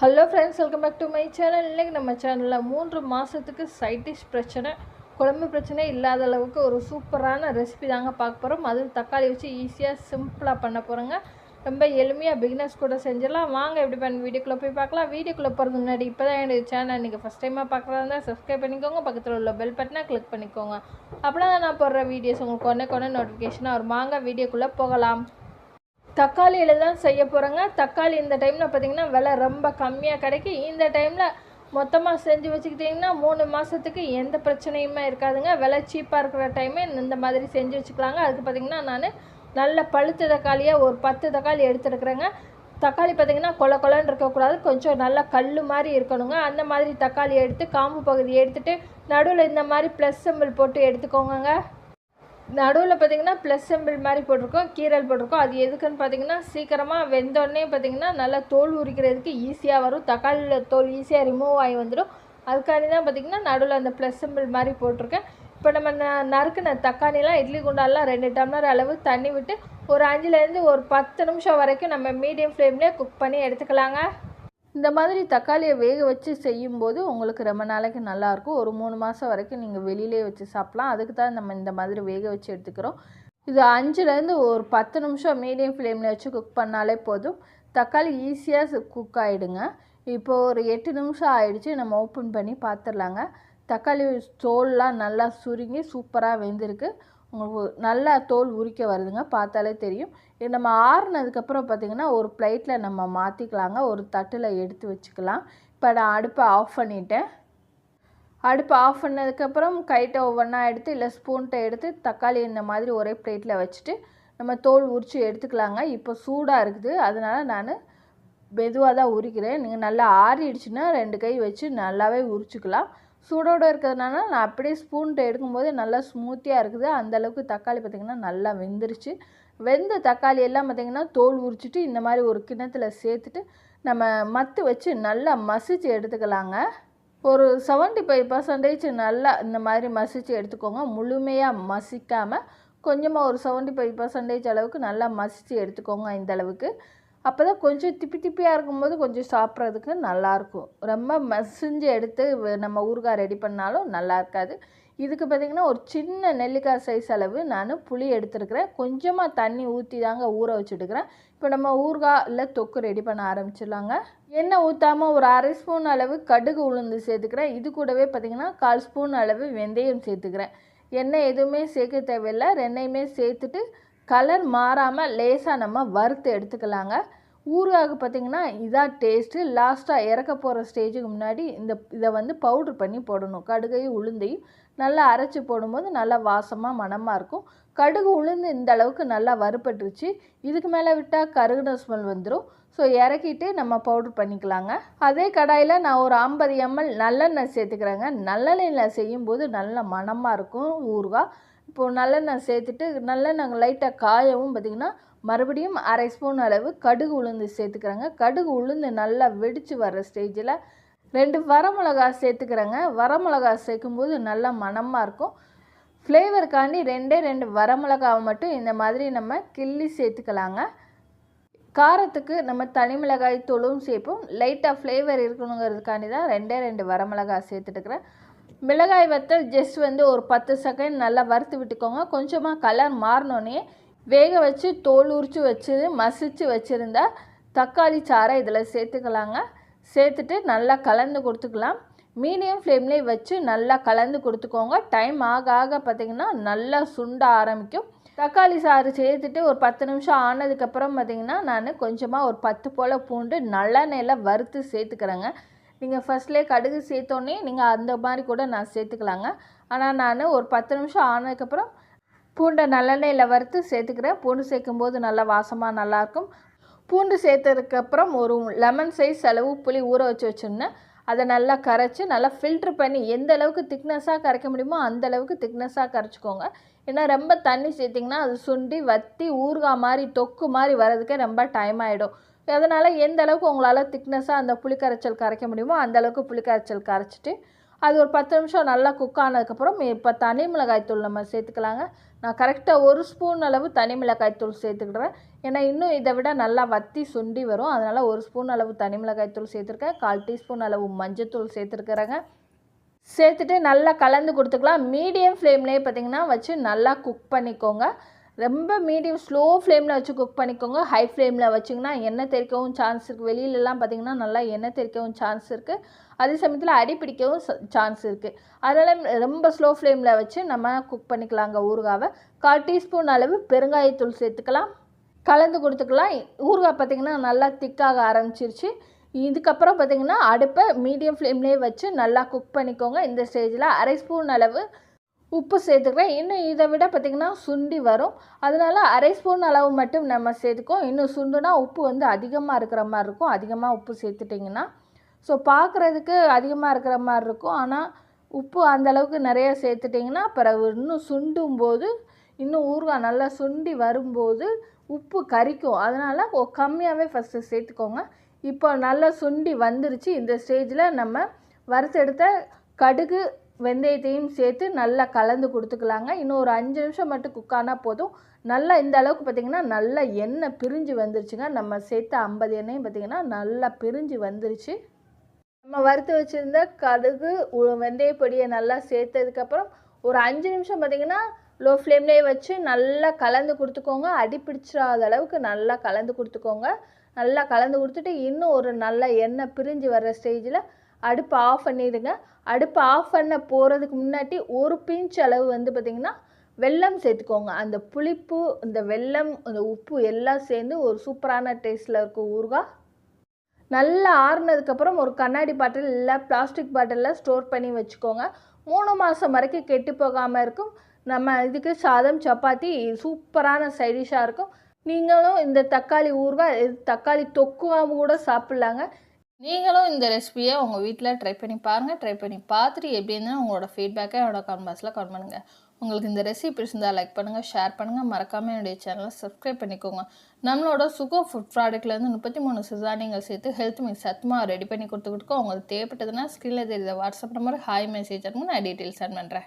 Hello friends welcome back to my channel இன்றைக்கி நம்ம சேனலில் மூன்று மாதத்துக்கு சைட்டிஷ் பிரச்சனை குழம்பு பிரச்சனை இல்லாத அளவுக்கு ஒரு சூப்பரான ரெசிபி தாங்க பார்க்க போகிறோம் அதுவும் தக்காளி வச்சு ஈஸியாக சிம்பிளாக பண்ண போகிறோங்க ரொம்ப எளிமையாக பிகினர்ஸ் கூட செஞ்சிடலாம். வாங்க எப்படி பண்ண வீடியோக்குள்ளே போய் பார்க்கலாம். வீடியோக்குள்ளே போகிறது முன்னாடி இப்போ தான் என்னுடைய சேனல் நீங்கள் ஃபஸ்ட் டைமாக பார்க்குறதா இருந்தால் சப்ஸ்கிரைப் பண்ணிக்கோங்க. பக்கத்தில் உள்ள பெல் பட்டனை கிளிக் பண்ணிக்கோங்க. அப்படின்னா நான் போடுற வீடியோஸ் உங்களுக்கு ஒன்றே உடனே நோட்டிஃபிகேஷனாக வரும். வாங்க வீடியோக்குள்ளே போகலாம். தக்காளியில் தான் செய்ய போகிறேங்க தக்காளி இந்த டைமில் பார்த்தீங்கன்னா விலை ரொம்ப கம்மியாக கிடைக்கும் இந்த டைமில் மொத்தமாக செஞ்சு வச்சுக்கிட்டிங்கன்னா மூணு மாதத்துக்கு எந்த பிரச்சனையுமே இருக்காதுங்க. விலை சீப்பாக இருக்கிற டைமே இந்த மாதிரி செஞ்சு வச்சுக்கலாங்க. அதுக்கு பார்த்தீங்கன்னா நான் நல்ல பழுத்த தக்காளியாக ஒரு பத்து தக்காளி எடுத்துருக்குறேங்க. தக்காளி பார்த்தீங்கன்னா கொல கொலன்னு இருக்கக்கூடாது கொஞ்சம் நல்லா கல் மாதிரி இருக்கணுங்க. அந்த மாதிரி தக்காளி எடுத்து காம்பு பகுதி எடுத்துகிட்டு நடுவில் இந்த மாதிரி ப்ளஸ் சிம்பிள் போட்டு எடுத்துக்கோங்க நடுவில் பார்த்தீங்கன்னா ப்ளஸ் சிம்பிள் மாதிரி போட்டிருக்கோம் கீரல் போட்டிருக்கோம். அது எதுக்குன்னு பார்த்தீங்கன்னா சீக்கிரமாக வெந்தோடனே பார்த்தீங்கன்னா நல்லா தோல் உரிக்கிறதுக்கு ஈஸியாக வரும். தக்காளியில் தோல் ஈஸியாக ரிமூவ் ஆகி வந்துடும். அதுக்காண்டி தான் பார்த்தீங்கன்னா நடுவில் அந்த ப்ளஸ் சிம்பிள் மாதிரி போட்டிருக்கேன். இப்போ நம்ம ந நறுக்குன தக்காளிலாம் இட்லி குண்டாலாம் ரெண்டு டம்ளர் அளவு தண்ணி விட்டு ஒரு அஞ்சுலேருந்து ஒரு பத்து நிமிஷம் வரைக்கும் நம்ம மீடியம் ஃப்ளேம்லேயே குக் பண்ணி எடுத்துக்கலாங்க. இந்த மாதிரி தக்காளியை வேக வச்சு செய்யும்போது உங்களுக்கு ரொம்ப நாளைக்கு நல்லாயிருக்கும். ஒரு மூணு மாதம் வரைக்கும் நீங்கள் வெளியிலே வச்சு சாப்பிட்லாம். அதுக்கு தான் நம்ம இந்த மாதிரி வேக வச்சு எடுத்துக்கிறோம். இது அஞ்சுலேருந்து ஒரு பத்து நிமிஷம் மீடியம் ஃப்ளேமில் வச்சு குக் பண்ணாலே போதும். தக்காளி ஈஸியாக குக் ஆகிடுங்க இப்போ ஒரு எட்டு நிமிஷம் ஆயிடுச்சு. நம்ம ஓப்பன் பண்ணி பார்த்துடலாங்க. தக்காளி தோல்லாம் நல்லா சுருங்கி சூப்பராக வெந்திருக்கு. உங்களுக்கு நல்லா தோல் உரிக்க வருதுங்க பார்த்தாலே தெரியும். இது நம்ம ஆறுனதுக்கப்புறம் பார்த்திங்கன்னா ஒரு பிளேட்டில் நம்ம மாற்றிக்கலாங்க ஒரு தட்டில் எடுத்து வச்சுக்கலாம். இப்போ நான் அடுப்பை ஆஃப் பண்ணிட்டேன். அடுப்பை ஆஃப் பண்ணதுக்கப்புறம் கைட்டை ஒவ்வொன்றா எடுத்து இல்லை ஸ்பூன்ட்டை எடுத்து தக்காளி இந்த மாதிரி ஒரே பிளேட்டில் வச்சுட்டு நம்ம தோல் உரித்து எடுத்துக்கலாங்க. இப்போ சூடாக இருக்குது. அதனால் நான் மெதுவாக தான் உரிக்கிறேன். நீங்கள் நல்லா ஆறிடுச்சுன்னா ரெண்டு கை வச்சு நல்லாவே உரிச்சுக்கலாம். சூடோடு இருக்கிறதுனால நான் அப்படியே ஸ்பூன்ட்டு எடுக்கும்போது நல்லா ஸ்மூத்தியாக இருக்குது. அந்தளவுக்கு தக்காளி பார்த்திங்கன்னா நல்லா வெந்துருச்சு. வெந்த தக்காளி எல்லாம் பார்த்திங்கன்னா தோல் உரிச்சிட்டு இந்த மாதிரி ஒரு கிண்ணத்தில் சேர்த்துட்டு நம்ம மத்து வச்சு நல்லா மசிச்சு எடுத்துக்கலாங்க. ஒரு செவன்ட்டி ஃபைவ் பர்சன்டேஜ் நல்லா இந்த மாதிரி மசிச்சு எடுத்துக்கோங்க. முழுமையாக மசிக்காமல் கொஞ்சமாக ஒரு செவன்ட்டி ஃபைவ் பர்சன்டேஜ் அளவுக்கு நல்லா மசித்து எடுத்துக்கோங்க இந்த அளவுக்கு. அப்போ தான் கொஞ்சம் திப்பி திப்பியாக இருக்கும்போது கொஞ்சம் சாப்பிட்றதுக்கு நல்லாயிருக்கும். ரொம்ப மசிஞ்சு எடுத்து நம்ம ஊறுகாய் ரெடி பண்ணாலும் நல்லா இருக்காது. இதுக்கு பார்த்திங்கன்னா ஒரு சின்ன நெல்லிக்காய் சைஸ் அளவு நான் புளி எடுத்துருக்கிறேன். கொஞ்சமாக தண்ணி ஊற்றி தாங்க ஊற வச்சுட்டுக்கிறேன். இப்போ நம்ம ஊறுகாய் இல்லை தொக்கு ரெடி பண்ண ஆரம்பிச்சிடலாங்க. எண்ணெய் ஊற்றாமல் ஒரு அரை ஸ்பூன் அளவு கடுகு உளுந்து சேர்த்துக்கிறேன். இது கூடவே பார்த்திங்கன்னா கால் ஸ்பூன் அளவு வெந்தயம் சேர்த்துக்கிறேன். எண்ணெய் எதுவுமே சேர்க்க தேவையில்லை. ரெண்டையுமே சேர்த்துட்டு கலர் மாறாமல் லேசாக நம்ம வறுத்து எடுத்துக்கலாங்க. ஊறுகாக்கு பார்த்திங்கன்னா இதான் டேஸ்ட்டு லாஸ்ட்டாக இறக்க போகிற ஸ்டேஜுக்கு முன்னாடி இந்த இதை வந்து பவுட்ரு பண்ணி போடணும். கடுகையும் உளுந்தையும் நல்லா அரைச்சி போடும்போது நல்லா வாசமாக மணமாக இருக்கும். கடுகு உளுந்து இந்த அளவுக்கு நல்லா வறுபட்டுருச்சு. இதுக்கு மேலே விட்டால் கருகுன ஸ்மெல் வந்துடும் ஸோ இறக்கிட்டு நம்ம பவுட்ரு பண்ணிக்கலாங்க. அதே கடாயில் நான் ஒரு ஐம்பது எம்எல் நல்லெண்ணெய் சேர்த்துக்கிறேங்க. நல்லெண்ணெயில் செய்யும்போது நல்ல மணமாக இருக்கும் ஊறுகாய். இப்போது நல்லெண்ணெய் சேர்த்துட்டு நல்லெண்ணெய் லைட்டாக காயவும் பார்த்திங்கன்னா மறுபடியும் அரை ஸ்பூன் அளவு கடுகு உளுந்து சேர்த்துக்கிறேங்க. கடுகு உளுந்து நல்லா வெடித்து வர்ற ஸ்டேஜில் ரெண்டு வரமிளகா சேர்த்துக்கிறேங்க. வரமிளகா சேர்க்கும்போது நல்லா மணமாக இருக்கும். ஃப்ளேவருக்காண்டி ரெண்டே ரெண்டு வரமிளகாவை மட்டும் இந்த மாதிரி நம்ம கிள்ளி சேர்த்துக்கலாங்க. காரத்துக்கு நம்ம தனி மிளகாய் தூளும் சேர்ப்போம். லைட்டாக ஃப்ளேவர் இருக்கணுங்கிறதுக்காண்டி தான் ரெண்டே ரெண்டு வரமிளகாய் சேர்த்துட்டுக்கிறேன். மிளகாய் வத்தல் ஜஸ்ட் வந்து ஒரு பத்து செகண்ட் நல்லா வறுத்து விட்டுக்கோங்க. கொஞ்சமாக கலர் மாறினோன்னே வேக வச்சு தோல் உரித்து வச்சு மசித்து வச்சுருந்தா தக்காளி சாறை இதில் சேர்த்துக்கலாங்க. சேர்த்துட்டு நல்லா கலந்து கொடுத்துக்கலாம். மீடியம் ஃப்ளேம்லேயே வச்சு நல்லா கலந்து கொடுத்துக்கோங்க. டைம் ஆக ஆக பார்த்திங்கன்னா நல்லா சுண்ட ஆரம்பிக்கும். தக்காளி சாறு சேர்த்துட்டு ஒரு பத்து நிமிஷம் ஆனதுக்கப்புறம் பார்த்திங்கன்னா நான் கொஞ்சமாக ஒரு பத்து போல் பூண்டு நல்லெண்ணெயில் வறுத்து சேர்த்துக்கிறேங்க. நீங்கள் ஃபஸ்ட்லேயே கடுகு சேர்த்தோன்னே நீங்கள் அந்த மாதிரி கூட நான் சேர்த்துக்கலாங்க. ஆனால் நான் ஒரு பத்து நிமிஷம் ஆனதுக்கப்புறம் பூண்டை நல்லெண்ணெயில் வறுத்து சேர்த்துக்கிறேன். பூண்டு சேர்க்கும் போது நல்லா வாசமாக நல்லாயிருக்கும் பூண்டு சேர்த்ததுக்கப்புறம் ஒரு லெமன் சைஸ் அளவு புளி ஊற வச்சு வச்சுருந்தேன். அதை நல்லா கரைச்சி நல்லா ஃபில்ட்ரு பண்ணி எந்த அளவுக்கு திக்னஸாக கரைக்க முடியுமோ அந்த அளவுக்கு திக்னஸாக கரைச்சிக்கோங்க. ஏன்னா ரொம்ப தண்ணி சேர்த்திங்கன்னா அது சுண்டி வற்றி ஊறுகாய் மாதிரி தொக்கு மாதிரி வர்றதுக்கே ரொம்ப டைம் ஆகிடும் அதனால் எந்த அளவுக்கு உங்களால் திக்னஸாக அந்த புளி கரைச்சல் கரைக்க முடியுமோ அந்த அளவுக்கு புளி கரைச்சல் கரைச்சிட்டு அது ஒரு பத்து நிமிஷம் நல்லா குக் ஆனதுக்கப்புறம் இப்போ தனி மிளகாய் தூள் நம்ம சேர்த்துக்கலாங்க. நான் கரெக்டாக ஒரு ஸ்பூன் அளவு தனி மிளகாய் தூள் சேர்த்துக்கிடுறேன். ஏன்னா இன்னும் இதை விட நல்லா வத்தி சுண்டி வரும். அதனால் ஒரு ஸ்பூன் அளவு தனி மிளகாய்த்தூள் சேர்த்துருக்கேன். கால் டீஸ்பூன் அளவு மஞ்சத்தூள் சேர்த்துருக்குறேங்க. சேர்த்துட்டு நல்லா கலந்து கொடுத்துக்கலாம். மீடியம் ஃப்ளேம்லேயே பார்த்தீங்கன்னா வச்சு நல்லா குக் பண்ணிக்கோங்க. ரொம்ப மீடியம் ஸ்லோ ஃப்ளேமில் வச்சு குக் பண்ணிக்கோங்க. ஹை ஃப்ளேமில் வச்சிங்கன்னா எண்ணெய் தெறிக்கவும் சான்ஸ் இருக்குது வெளியிலலாம் பார்த்தீங்கன்னா நல்லா எண்ணெய் தெறிக்கவும் சான்ஸ் இருக்குது அதே சமயத்தில் அடி பிடிக்கவும் சான்ஸ் இருக்குது அதனால் ரொம்ப ஸ்லோ ஃப்ளேமில் வச்சு நம்ம குக் பண்ணிக்கலாங்க ஊறுகாவை. கால் டீஸ்பூன் அளவு பெருங்காயத்தூள் சேர்த்துக்கலாம். கலந்து கொடுத்துக்கலாம். ஊறுகாய் பார்த்திங்கன்னா நல்லா திக்காக ஆரம்பிச்சிருச்சு. இதுக்கப்புறம் பார்த்திங்கன்னா அடுப்பை மீடியம் ஃப்ளேம்லேயே வச்சு நல்லா குக் பண்ணிக்கோங்க. இந்த ஸ்டேஜில் அரை ஸ்பூன் அளவு உப்பு சேர்த்துக்கிறேன் இன்னும் இதை விட பார்த்திங்கன்னா சுண்டி வரும். அதனால் அரை ஸ்பூன் அளவு மட்டும் நம்ம சேர்த்துக்கோம் இன்னும் சுண்டுனா உப்பு வந்து அதிகமாக இருக்கிற மாதிரி இருக்கும். அதிகமாக உப்பு சேர்த்துட்டிங்கன்னா. ஸோ பார்க்குறதுக்கு அதிகமாக இருக்கிற மாதிரி இருக்கும். ஆனால் உப்பு அந்த அளவுக்கு நிறைய சேர்த்துட்டிங்கன்னா பிறகு இன்னும் சுண்டும் போது இன்னும் ஊறுகாய் நல்லா சுண்டி வரும்போது உப்பு கரிக்கும். அதனால் கம்மியாகவே ஃபஸ்ட்டு சேர்த்துக்கோங்க. இப்போ நல்லா சுண்டி வந்துருச்சு. இந்த ஸ்டேஜில் நம்ம வறுத்தெடுத்த கடுகு வெந்தயத்தையும் சேர்த்து நல்லா கலந்து கொடுத்துக்கலாங்க. இன்னும் ஒரு அஞ்சு நிமிஷம் மட்டும் குக் ஆனால் போதும். நல்லா இந்த அளவுக்கு பார்த்திங்கன்னா நல்லா எண்ணெய் பிரிஞ்சு வந்துருச்சுங்க. நம்ம சேர்த்த ஐம்பது எண்ணெயும் பார்த்திங்கன்னா நல்லா பிரிஞ்சு வந்துருச்சு. நம்ம வறுத்து வச்சுருந்த கடுகு வெந்தய பொடியை நல்லா சேர்த்ததுக்கப்புறம் ஒரு அஞ்சு நிமிஷம் பார்த்திங்கன்னா லோ ஃப்ளேம்லேயே வச்சு நல்லா கலந்து கொடுத்துக்கோங்க. அடி பிடிச்சிடாத அளவுக்கு நல்லா கலந்து கொடுத்துக்கோங்க. நல்லா கலந்து கொடுத்துட்டு இன்னும் ஒரு நல்ல எண்ணெய் பிரிஞ்சு வர்ற ஸ்டேஜில் அடுப்பை ஆஃப் பண்ணிடுங்க. அடுப்பை ஆஃப் பண்ண போகிறதுக்கு முன்னாடி ஒரு பிஞ்ச் அளவு வந்து பார்த்திங்கன்னா வெல்லம் சேர்த்துக்கோங்க. அந்த புளிப்பு இந்த வெல்லம் அந்த உப்பு எல்லாம் சேர்ந்து ஒரு சூப்பரான டேஸ்ட்டில் இருக்கும் ஊறுகாய். நல்லா ஆறுனதுக்கப்புறம் ஒரு கண்ணாடி பாட்டில் இல்லை பிளாஸ்டிக் பாட்டிலில் ஸ்டோர் பண்ணி வச்சுக்கோங்க. மூணு மாதம் வரைக்கும் கெட்டு போகாமல் இருக்கும். நம்ம இதுக்கு சாதம் சப்பாத்தி சூப்பரான சைடிஷாக இருக்கும். நீங்களும் இந்த தக்காளி ஊறுகாய் தக்காளி தொக்குவாக கூட சாப்பிட்லாங்க. நீங்களும் இந்த ரெசிபியை உங்கள் வீட்டில் ட்ரை பண்ணி பாருங்கள் ட்ரை பண்ணி பார்த்துட்டு எப்படி இருந்தால் உங்களோட ஃபீட்பேக்கை என்னோட கமெண்ட் பாக்ஸில் கமெண்ட் பண்ணுங்கள் உங்களுக்கு இந்த ரெசிபி பிடிச்சிருந்தால் லைக் பண்ணுங்கள் ஷேர் பண்ணுங்கள் மறக்காமல் என்னுடைய சேனலை சப்ஸ்கிரைப் பண்ணிக்கோங்க. நம்மளோட சுகோ ஃபுட் ப்ராடக்ட்லேருந்து முப்பத்தி மூணு சிசானிங்கள் சேர்த்து ஹெல்த் மிக்ஸ் சத்துமாக ரெடி பண்ணி கொடுத்துக்கிட்டு உங்களுக்கு தேவைப்பட்டதுன்னா ஸ்க்ரீனில் தெரியுது வாட்ஸ்அப் நம்பர் ஹாய் மெசேஜ் நான் டீட்டெயில்ஸ் சென்ட் பண்ணுறேன்